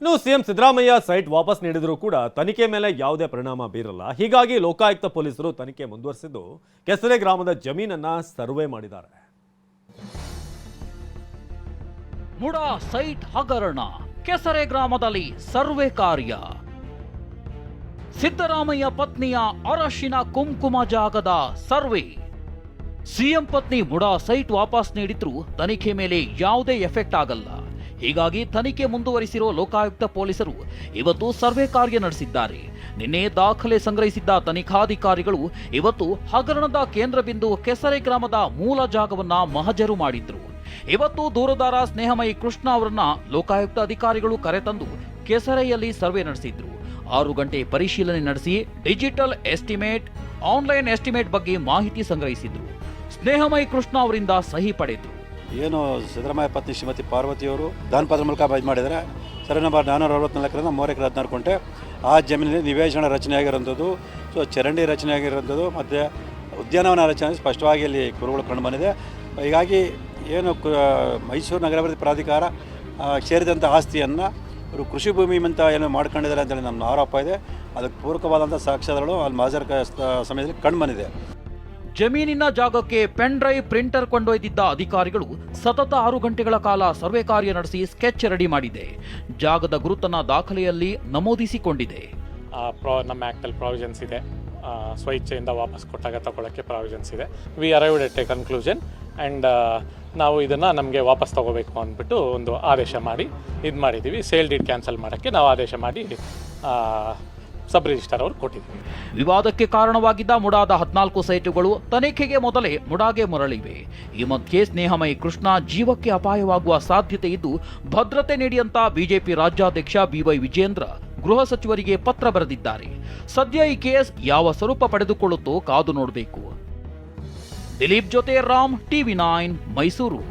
ಇನ್ನು CM Siddaramaiah site ವಾಪಸ್ ನೀಡಿದರೂ ಕೂಡ ತನಿಖೆ ಮೇಲೆ ಯಾವುದೇ ಪರಿಣಾಮ ಬೀರಲ್ಲ. ಹೀಗಾಗಿ ಲೋಕಾಯುಕ್ತ ಪೊಲೀಸರು ತನಿಖೆ ಮುಂದುವರಿಸಿದ್ದು ಕೆಸರೆ ಗ್ರಾಮದ ಜಮೀನನ್ನ ಸರ್ವೆ ಮಾಡಿದ್ದಾರೆ. ಮುಡಾ ಸೈಟ್ ಹಗರಣ, ಕೆಸರೆ ಗ್ರಾಮದಲ್ಲಿ ಸರ್ವೆ ಕಾರ್ಯ. ಸಿದ್ದರಾಮಯ್ಯ ಪತ್ನಿಯ ಅರಶಿನ ಕುಂಕುಮ ಜಾಗದ ಸರ್ವೆ. ಸಿಎಂ ಪತ್ನಿ ಮುಡಾ ಸೈಟ್ ವಾಪಸ್ ನೀಡಿದ್ರು ತನಿಖೆ ಮೇಲೆ ಯಾವುದೇ ಎಫೆಕ್ಟ್ ಆಗಲ್ಲ. ಹೀಗಾಗಿ ತನಿಖೆ ಮುಂದುವರಿಸಿರುವ ಲೋಕಾಯುಕ್ತ ಪೊಲೀಸರು ಇವತ್ತು ಸರ್ವೆ ಕಾರ್ಯ ನಡೆಸಿದ್ದಾರೆ. ನಿನ್ನೆ ದಾಖಲೆ ಸಂಗ್ರಹಿಸಿದ್ದ ತನಿಖಾಧಿಕಾರಿಗಳು ಇವತ್ತು ಹಗರಣದ ಕೇಂದ್ರ ಬಿಂದು ಕೆಸರೆ ಗ್ರಾಮದ ಮೂಲ ಜಾಗವನ್ನ ಮಹಜರು ಮಾಡಿದ್ರು. ಇವತ್ತು ದೂರದಾರ ಸ್ನೇಹಮಯಿ ಕೃಷ್ಣ ಅವರನ್ನ ಲೋಕಾಯುಕ್ತ ಅಧಿಕಾರಿಗಳು ಕರೆತಂದು ಕೆಸರೆಯಲ್ಲಿ ಸರ್ವೆ ನಡೆಸಿದ್ರು. ಆರು ಗಂಟೆ ಪರಿಶೀಲನೆ ನಡೆಸಿ ಡಿಜಿಟಲ್ ಎಸ್ಟಿಮೇಟ್, ಆನ್ಲೈನ್ ಎಸ್ಟಿಮೇಟ್ ಬಗ್ಗೆ ಮಾಹಿತಿ ಸಂಗ್ರಹಿಸಿದ್ರು. ಸ್ನೇಹಮಯಿ ಕೃಷ್ಣ ಅವರಿಂದ ಸಹಿ ಪಡೆದ್ರು. ಏನು ಸಿದ್ದರಾಮಯ್ಯ ಪತ್ನಿ ಶ್ರೀಮತಿ ಪಾರ್ವತಿಯವರು ದಾನಪತ್ರ ಮೂಲಕ ಇದು ಮಾಡಿದರೆ, ಸರಿ, ನಂಬರ್ ನಾನ್ನೂರ ಅರವತ್ನಾಲ್ಕರಿಂದ ಮೂರು ಎಕರೆ ಹದಿನಾರು ಕುಂಟೆ ಆ ಜಮೀನಿನಲ್ಲಿ ನಿವೇಶನ ರಚನೆ ಆಗಿರೋಂಥದ್ದು ಸೊ ಚರಂಡಿ ರಚನೆ ಆಗಿರೋಂಥದ್ದು ಮತ್ತು ಉದ್ಯಾನವನ ರಚನೆ ಸ್ಪಷ್ಟವಾಗಿ ಇಲ್ಲಿ ಕುರುಗಳು ಕಂಡು ಬಂದಿದೆ. ಹೀಗಾಗಿ ಏನು ಮೈಸೂರು ನಗರಾಭಿವೃದ್ಧಿ ಪ್ರಾಧಿಕಾರ ಸೇರಿದಂಥ ಆಸ್ತಿಯನ್ನು ಇವರು ಕೃಷಿ ಭೂಮಿ ಅಂತ ಏನು ಮಾಡ್ಕೊಂಡಿದ್ದಾರೆ ಅಂತೇಳಿ ನಮ್ಮ ಆರೋಪ ಇದೆ. ಅದಕ್ಕೆ ಪೂರಕವಾದಂಥ ಸಾಕ್ಷ್ಯಗಳು ಅಲ್ಲಿ ಮಾಜರ್ ಸಮಯದಲ್ಲಿ ಕಂಡು ಬಂದಿದೆ. ಜಮೀನಿನ ಜಾಗಕ್ಕೆ ಪೆನ್ ಡ್ರೈವ್, ಪ್ರಿಂಟರ್ ಕೊಂಡೊಯ್ದಿದ್ದ ಅಧಿಕಾರಿಗಳು ಸತತ ಆರು ಗಂಟೆಗಳ ಕಾಲ ಸರ್ವೆ ಕಾರ್ಯ ನಡೆಸಿ ಸ್ಕೆಚ್ ರೆಡಿ ಮಾಡಿದೆ. ಜಾಗದ ಗುರುತನ ದಾಖಲೆಯಲ್ಲಿ ನಮೂದಿಸಿಕೊಂಡಿದೆ. ನಮ್ಮ ಆ್ಯಕ್ಟಲ್ಲಿ ಪ್ರಾವಿಜನ್ಸ್ ಇದೆ. ಸ್ವಇಚ್ಛೆಯಿಂದ ವಾಪಸ್ ಕೊಟ್ಟಾಗ ತಗೊಳ್ಳೋಕ್ಕೆ ಪ್ರಾವಿಜನ್ಸ್ ಇದೆ. We arrived at a conclusion and ನಾವು ಇದನ್ನು ನಮಗೆ ವಾಪಸ್ ತಗೋಬೇಕು ಅಂದ್ಬಿಟ್ಟು ಒಂದು ಆದೇಶ ಮಾಡಿ, ಇದು ಮಾಡಿದ್ದೀವಿ ಸೇಲ್ ಡೀಟ್ ಕ್ಯಾನ್ಸಲ್ ಮಾಡೋಕ್ಕೆ ನಾವು ಆದೇಶ ಮಾಡಿ ಸಬ್ ರಿಜಿಸ್ಟರ್ ಅವರು ಕೊಟ್ಟಿದ್ದಾರೆ. ವಿವಾದಕ್ಕೆ ಕಾರಣವಾಗಿದ್ದ ಮುಡಾದ ಹದಿನಾಲ್ಕು ಸೈಟುಗಳು ತನಿಖೆಗೆ ಮೊದಲೇ ಮುಡಾಗೆ ಮರಳಿವೆ. ಈ ಮಧ್ಯೆ ಸ್ನೇಹಮಯಿ ಕೃಷ್ಣ ಜೀವಕ್ಕೆ ಅಪಾಯವಾಗುವ ಸಾಧ್ಯತೆ ಇದ್ದು, ಭದ್ರತೆ ನೀಡಿಯಂತ ಬಿಜೆಪಿ ರಾಜ್ಯಾಧ್ಯಕ್ಷ ಬಿವೈ ವಿಜೇಂದ್ರ ಗೃಹ ಸಚಿವರಿಗೆ ಪತ್ರ ಬರೆದಿದ್ದಾರೆ. ಸದ್ಯ ಈ ಕೇಸ್ ಯಾವ ಸ್ವರೂಪ ಪಡೆದುಕೊಳ್ಳುತ್ತೋ ಕಾದು ನೋಡಬೇಕು. ದಿಲೀಪ್ ಜೊತೆ ರಾಮ್, ಟಿವಿ ನೈನ್, ಮೈಸೂರು.